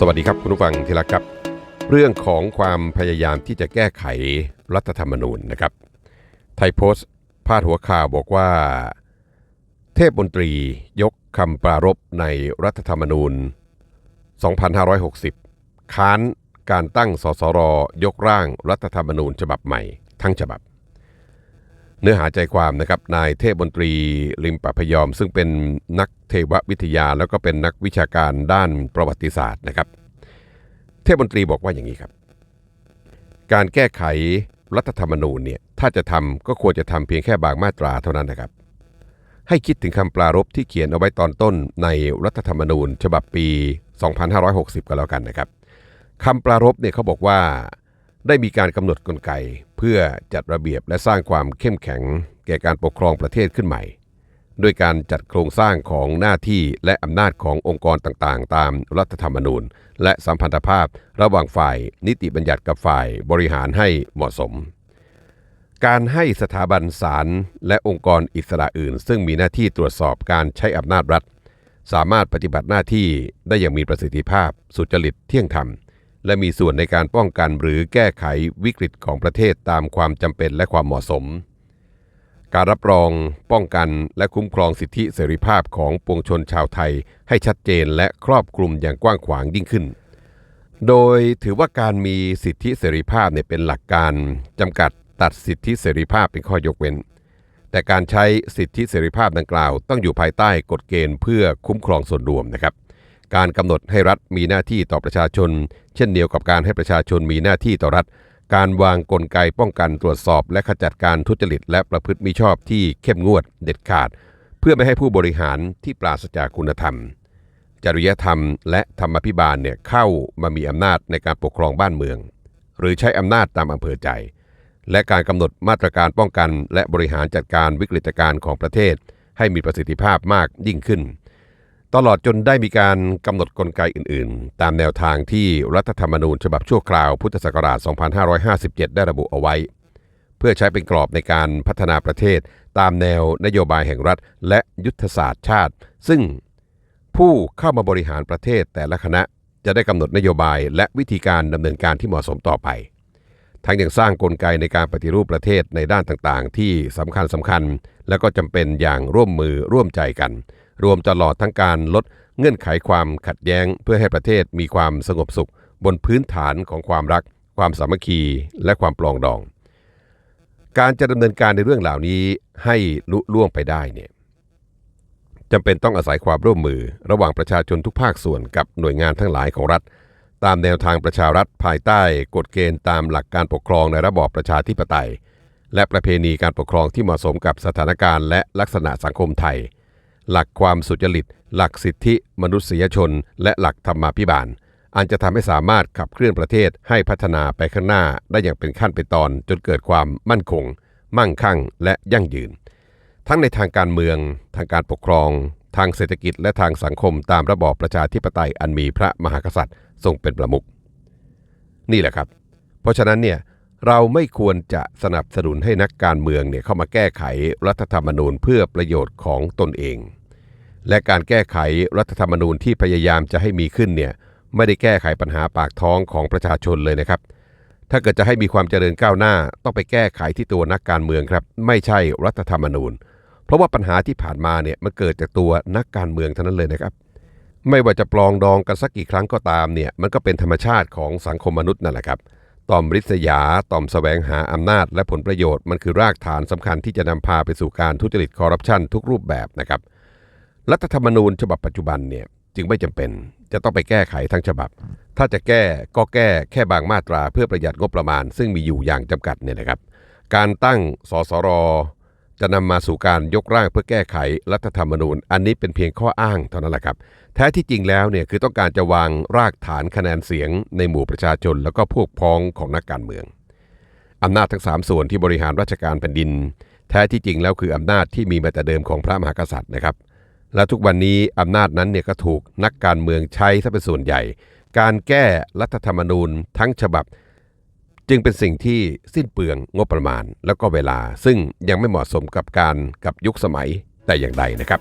สวัสดีครับคุณผู้ฟังที่รักครับ เรื่องของความพยายามที่จะแก้ไขรัฐธรรมนูญนะครับ ไทยโพสต์พาดหัวข่าวบอกว่า เทพบนตรียกคำปรารภในรัฐธรรมนูญ 2560 ค้านการตั้งสสรยกร่างรัฐธรรมนูญฉบับใหม่ทั้งฉบับ เนื้อหาใจความนะครับนายเทพบนตรีลิมปะพยอม ซึ่งเป็นนักเทววิทยาแล้วก็เป็นนักวิชาการด้านประวัติศาสตร์นะครับ เทพบนตรีบอกว่าอย่างนี้ครับ การแก้ไขรัฐธรรมนูญเนี่ยถ้าจะทำก็ควรจะทำเพียงแค่บางมาตราเท่านั้นนะครับ ให้คิดถึงคำปรารภที่เขียนเอาไว้ตอนต้นในรัฐธรรมนูญ ฉบับปี 2560 ก็แล้วกันนะครับคำปรารภเนี่ยเขาบอกว่าได้มีการกำหนดกลไก เพื่อจัดระเบียบและสร้างความเข้มแข็ง แก่การปกครองประเทศขึ้นใหม่ด้วยการจัดโครงสร้างของหน้าที่และอำนาจขององค์กรต่างๆ ตามรัฐธรรมนูญ และสัมพันธภาพระหว่างฝ่ายนิติบัญญัติกับฝ่ายบริหารให้เหมาะสม การให้สถาบันศาลและองค์กรอิสระอื่น ซึ่งมีหน้าที่ตรวจสอบการใช้อำนาจรัฐ สามารถปฏิบัติหน้าที่ได้อย่างมีประสิทธิภาพ สุจริตเที่ยงธรรม และมีส่วนในการป้องกันหรือแก้ไขวิกฤตของประเทศตามความจำเป็นและความเหมาะสม การรับรองป้องกันและคุ้มครองสิทธิเสรีภาพของปวงชนชาวไทยให้ชัดเจนและครอบคลุมอย่างกว้างขวางยิ่งขึ้น โดยถือว่าการมีสิทธิเสรีภาพเนี่ยเป็นหลักการจำกัดตัดสิทธิเสรีภาพเป็นข้อยกเว้น แต่การใช้สิทธิเสรีภาพดังกล่าว ต้องอยู่ภายใต้กฎเกณฑ์เพื่อคุ้มครองส่วนรวมนะครับ การกำหนดให้รัฐมีหน้าที่ต่อประชาชน เช่นเดียวกับการให้ประชาชนมีหน้าที่ต่อรัฐ การวางกลไกป้องกันตรวจสอบ และขจัดการทุจริต และประพฤติมิชอบที่เข้มงวดเด็ดขาด เพื่อไม่ให้ผู้บริหารที่ปราศจากคุณธรรม จริยธรรม และธรรมพิบาลเนี่ยเข้ามามีอำนาจในการปกครองบ้านเมือง หรือใช้อำนาจตามอำเภอใจ และการกำหนดมาตรการป้องกัน และบริหารจัดการวิกฤตการณ์ของประเทศ ให้มีประสิทธิภาพมากยิ่งขึ้น ตลอดจนได้มีการกำหนดกลไกอื่นๆ ตามแนวทางที่รัฐธรรมนูญฉบับชั่วคราวพุทธศักราช 2557 ได้ระบุเอาไว้ เพื่อใช้เป็นกรอบในการพัฒนาประเทศ ตามแนวนโยบายแห่งรัฐ และยุทธศาสตร์ชาติ ซึ่งผู้เข้ามาบริหารประเทศแต่ละคณะจะได้กำหนดนโยบายและวิธีการดำเนินการที่เหมาะสมต่อไป ทั้งยังสร้างกลไกในการปฏิรูปประเทศในด้านต่างๆ ที่สำคัญสำคัญและก็จำเป็นอย่างร่วมมือร่วมใจกัน รวมตลอดทั้งการลดเงื่อนไขความขัดแย้ง เพื่อให้ประเทศมีความสงบสุข บนพื้นฐานของความรัก ความสามัคคี และความปลองดอง การจะดำเนินการในเรื่องเหล่านี้ให้ลุล่วงไปได้เนี่ยจำเป็นต้องอาศัยความร่วมมือ ระหว่างประชาชนทุกภาคส่วนกับหน่วยงานทั้งหลายของรัฐ ตามแนวทางประชารัฐภายใต้กฎเกณฑ์ตามหลักการปกครองในระบอบประชาธิปไตย และประเพณีการปกครองที่เหมาะสมกับสถานการณ์และลักษณะสังคมไทย หลักความสุจริต หลักสิทธิมนุษยชน และหลักธรรมาภิบาล อันจะทำให้สามารถขับเคลื่อนประเทศให้พัฒนาไปข้างหน้าได้อย่างเป็นขั้นเป็นตอน จนเกิดความมั่นคง มั่งคั่ง และยั่งยืน ทั้งในทางการเมือง ทางการปกครอง ทางเศรษฐกิจและทางสังคมตามระบอบประชาธิปไตยอันมีพระมหากษัตริย์ทรงเป็นประมุขนี่แหละครับ เพราะฉะนั้นเนี่ยเราไม่ควรจะสนับสนุนให้นักการเมืองเนี่ยเข้ามาแก้ไขรัฐธรรมนูญเพื่อประโยชน์ของตนเอง และการแก้ไขรัฐธรรมนูญที่พยายามจะให้มีขึ้นเนี่ยไม่ได้แก้ไขปัญหาปากท้องของประชาชนเลยนะครับ ถ้าเกิดจะให้มีความเจริญก้าวหน้า ต้องไปแก้ไขที่ตัวนักการเมืองครับ ไม่ใช่รัฐธรรมนูญ เพราะว่าปัญหาที่ผ่านมาเนี่ยมันเกิดจากตัวนักการเมืองเท่านั้นเลยนะครับ ไม่ว่าจะปลองดองกันสักกี่ครั้งก็ตามเนี่ยมันก็เป็นธรรมชาติของสังคมมนุษย์นั่นแหละครับต่อมริษยา ต่อมแสวงหาอำนาจและผลประโยชน์มันคือรากฐานสำคัญที่จะนำพาไปสู่การทุจริตคอร์รัปชันทุกรูปแบบนะครับ รัฐธรรมนูญฉบับปัจจุบันเนี่ยจึงไม่จำเป็นจะต้องไปแก้ไขทั้งฉบับ ถ้าจะแก้ก็แก้แค่บางมาตราเพื่อประหยัดงบประมาณ ซึ่งมีอยู่อย่างจำกัดเนี่ยนะครับ การตั้งสสรจะนำมาสู่การยกร่างเพื่อแก้ไขรัฐธรรมนูญ อันนี้เป็นเพียงข้ออ้างเท่านั้นแหละครับ แท้ที่จริงแล้วเนี่ยคือต้องการจะวางรากฐานคะแนนเสียงในหมู่ประชาชน แล้วก็พวกพ้องของนักการเมืองอำนาจทั้งสามส่วนที่บริหารราชการแผ่นดิน แท้ที่จริงแล้วคืออำนาจที่มีมาแต่เดิมของพระมหากษัตริย์นะครับ และทุกวันนี้อำนาจนั้นเนี่ยก็ถูกนักการเมืองใช้ซะเป็นส่วนใหญ่ การแก้รัฐธรรมนูญทั้งฉบับ จึงเป็นสิ่งที่สิ้นเปลืองงบประมาณแล้วก็เวลา ซึ่งยังไม่เหมาะสมกับการกับยุคสมัยแต่อย่างใดนะครับ